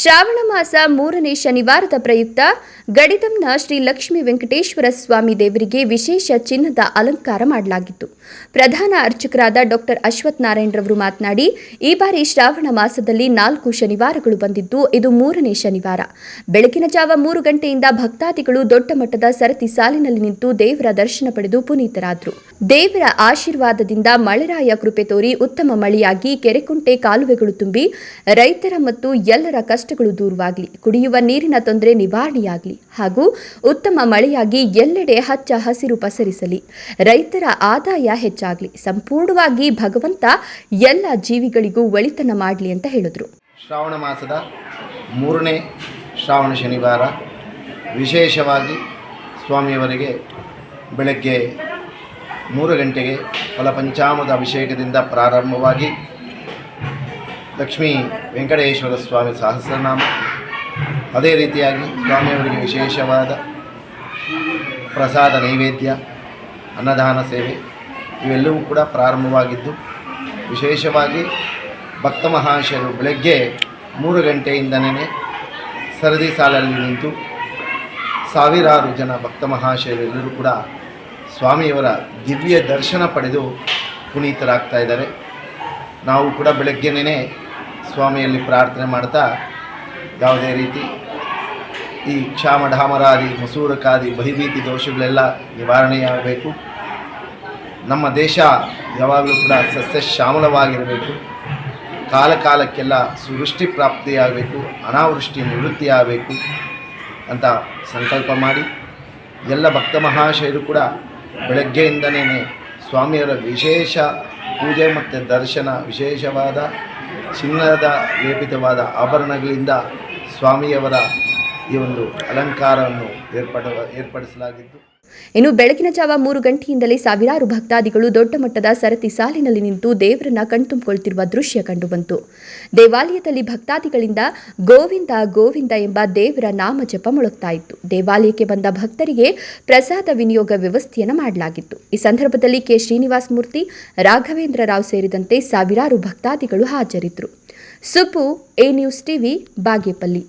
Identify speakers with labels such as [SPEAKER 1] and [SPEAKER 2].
[SPEAKER 1] ಶ್ರಾವಣ ಮಾಸ ಮೂರನೇ ಶನಿವಾರದ ಪ್ರಯುಕ್ತ ಗಡಿದಂನ ಶ್ರೀ ಲಕ್ಷ್ಮೀ ವೆಂಕಟೇಶ್ವರ ಸ್ವಾಮಿ ದೇವರಿಗೆ ವಿಶೇಷ ಚಿನ್ನದ ಅಲಂಕಾರ ಮಾಡಲಾಗಿತ್ತು. ಪ್ರಧಾನ ಅರ್ಚಕರಾದ ಡಾಕ್ಟರ್ ಅಶ್ವಥ್ ನಾರಾಯಣರವರು ಮಾತನಾಡಿ, ಈ ಬಾರಿ ಶ್ರಾವಣ ಮಾಸದಲ್ಲಿ ನಾಲ್ಕು ಶನಿವಾರಗಳು ಬಂದಿದ್ದು, ಇದು ಮೂರನೇ ಶನಿವಾರ. ಬೆಳಕಿನ ಜಾವ ಮೂರು ಗಂಟೆಯಿಂದ ಭಕ್ತಾದಿಗಳು ದೊಡ್ಡ ಮಟ್ಟದ ಸರತಿ ಸಾಲಿನಲ್ಲಿ ನಿಂತು ದೇವರ ದರ್ಶನ ಪಡೆದು ಪುನೀತರಾದರು. ದೇವರ ಆಶೀರ್ವಾದದಿಂದ ಮಳೆರಾಯ ಕೃಪೆ ತೋರಿ ಉತ್ತಮ ಮಳೆಯಾಗಿ ಕೆರೆಕುಂಟೆ ಕಾಲುವೆಗಳು ತುಂಬಿ, ರೈತರ ಮತ್ತು ಎಲ್ಲರ ಕಷ್ಟಗಳು ದೂರವಾಗಲಿ, ಕುಡಿಯುವ ನೀರಿನ ತೊಂದರೆ ನಿವಾರಣೆಯಾಗಲಿ ಹಾಗೂ ಉತ್ತಮ ಮಳೆಯಾಗಿ ಎಲ್ಲೆಡೆ ಹಚ್ಚ ಹಸಿರು ಪಸರಿಸಲಿ. ರೈತರ ಆದಾಯ ಹೆಚ್ಚಾಗಲಿ. ಸಂಪೂರ್ಣವಾಗಿ ಭಗವಂತ ಎಲ್ಲ ಜೀವಿಗಳಿಗೂ ಒಳಿತನ ಮಾಡಲಿ ಅಂತ ಹೇಳಿದ್ರು.
[SPEAKER 2] ಶ್ರಾವಣ ಮಾಸದ ಮೂರನೇ ಶ್ರಾವಣ ಶನಿವಾರ ವಿಶೇಷವಾಗಿ ಸ್ವಾಮಿಯವರಿಗೆ ಬೆಳಗ್ಗೆ ಮೂರು ಗಂಟೆಗೆ ಫಲಪಂಚಾಮದ ಅಭಿಷೇಕದಿಂದ ಪ್ರಾರಂಭವಾಗಿ ಲಕ್ಷ್ಮೀ ವೆಂಕಟೇಶ್ವರ ಸ್ವಾಮಿ ಸಹಸ್ರನಾಮ. ಅದೇ ರೀತಿಯಾಗಿ ಸ್ವಾಮಿಯವರಿಗೆ ವಿಶೇಷವಾದ ಪ್ರಸಾದ ನೈವೇದ್ಯ, ಅನ್ನದಾನ ಸೇವೆ ಇವೆಲ್ಲವೂ ಕೂಡ ಪ್ರಾರಂಭವಾಗಿದ್ದು, ವಿಶೇಷವಾಗಿ ಭಕ್ತ ಮಹಾಶಯರು ಬೆಳಗ್ಗೆ ಮೂರು ಗಂಟೆಯಿಂದನೇ ಸರದಿ ಸಾಲಲ್ಲಿ ನಿಂತು ಸಾವಿರಾರು ಜನ ಭಕ್ತ ಮಹಾಶಯರೆಲ್ಲರೂ ಕೂಡ ಸ್ವಾಮಿಯವರ ದಿವ್ಯ ದರ್ಶನ ಪಡೆದು ಪುನೀತರಾಗ್ತಾ ಇದ್ದಾರೆ. ನಾವು ಕೂಡ ಬೆಳಗ್ಗೆನೇ ಸ್ವಾಮಿಯಲ್ಲಿ ಪ್ರಾರ್ಥನೆ ಮಾಡ್ತಾ ಯಾವುದೇ ರೀತಿ ಈ ಕ್ಷಾಮ ಢಾಮರಾದಿ ಮಸೂರಕಾದಿ ಭಯಭೀತಿ ದೋಷಗಳೆಲ್ಲ ನಿವಾರಣೆಯಾಗಬೇಕು. ನಮ್ಮ ದೇಶ ಯಾವಾಗಲೂ ಕೂಡ ಸಸ್ಯ ಶ್ಯಾಮಲವಾಗಿರಬೇಕು ಕಾಲ ಕಾಲಕ್ಕೆಲ್ಲ ಸುವೃಷ್ಟಿ ಪ್ರಾಪ್ತಿಯಾಗಬೇಕು, ಅನಾವೃಷ್ಟಿ ನಿವೃತ್ತಿಯಾಗಬೇಕು ಅಂತ ಸಂಕಲ್ಪ ಮಾಡಿ. ಎಲ್ಲ ಭಕ್ತ ಮಹಾಶಯರು ಕೂಡ ಬೆಳಗ್ಗೆಯಿಂದನೇ ಸ್ವಾಮಿಯವರ ವಿಶೇಷ ಪೂಜೆ ಮತ್ತು ದರ್ಶನ, ವಿಶೇಷವಾದ ಚಿನ್ನದ ಲೇಪಿತವಾದ ಆಭರಣಗಳಿಂದ ಸ್ವಾಮಿಯವರ ಈ ಒಂದು ಅಲಂಕಾರವನ್ನು ಏರ್ಪಡ ಏರ್ಪಡಿಸಲಾಗಿದ್ದು
[SPEAKER 1] ಇನ್ನು ಬೆಳಗಿನ ಜಾವ ಮೂರು ಗಂಟೆಯಿಂದಲೇ ಸಾವಿರಾರು ಭಕ್ತಾದಿಗಳು ದೊಡ್ಡ ಮಟ್ಟದ ಸರತಿ ಸಾಲಿನಲ್ಲಿ ನಿಂತು ದೇವರನ್ನ ಕಣ್ತುಂಬಿಕೊಳ್ತಿರುವ ದೃಶ್ಯ ಕಂಡುಬಂತು ದೇವಾಲಯದಲ್ಲಿ ಭಕ್ತಾದಿಗಳಿಂದ ಗೋವಿಂದ ಗೋವಿಂದ ಎಂಬ ದೇವರ ನಾಮ ಜಪ ಮೊಳಗ್ತಾ ಇತ್ತು. ದೇವಾಲಯಕ್ಕೆ ಬಂದ ಭಕ್ತರಿಗೆ ಪ್ರಸಾದ ವಿನಿಯೋಗ ವ್ಯವಸ್ಥೆಯನ್ನು ಮಾಡಲಾಗಿತ್ತು. ಈ ಸಂದರ್ಭದಲ್ಲಿ ಕೆ. ಶ್ರೀನಿವಾಸ ಮೂರ್ತಿ, ರಾಘವೇಂದ್ರ ರಾವ್ ಸೇರಿದಂತೆ ಸಾವಿರಾರು ಭಕ್ತಾದಿಗಳು ಹಾಜರಿದ್ದರು. ಸುಪು ಎ ನ್ಯೂಸ್ ಟಿವಿ, ಬಾಗೇಪಲ್ಲಿ.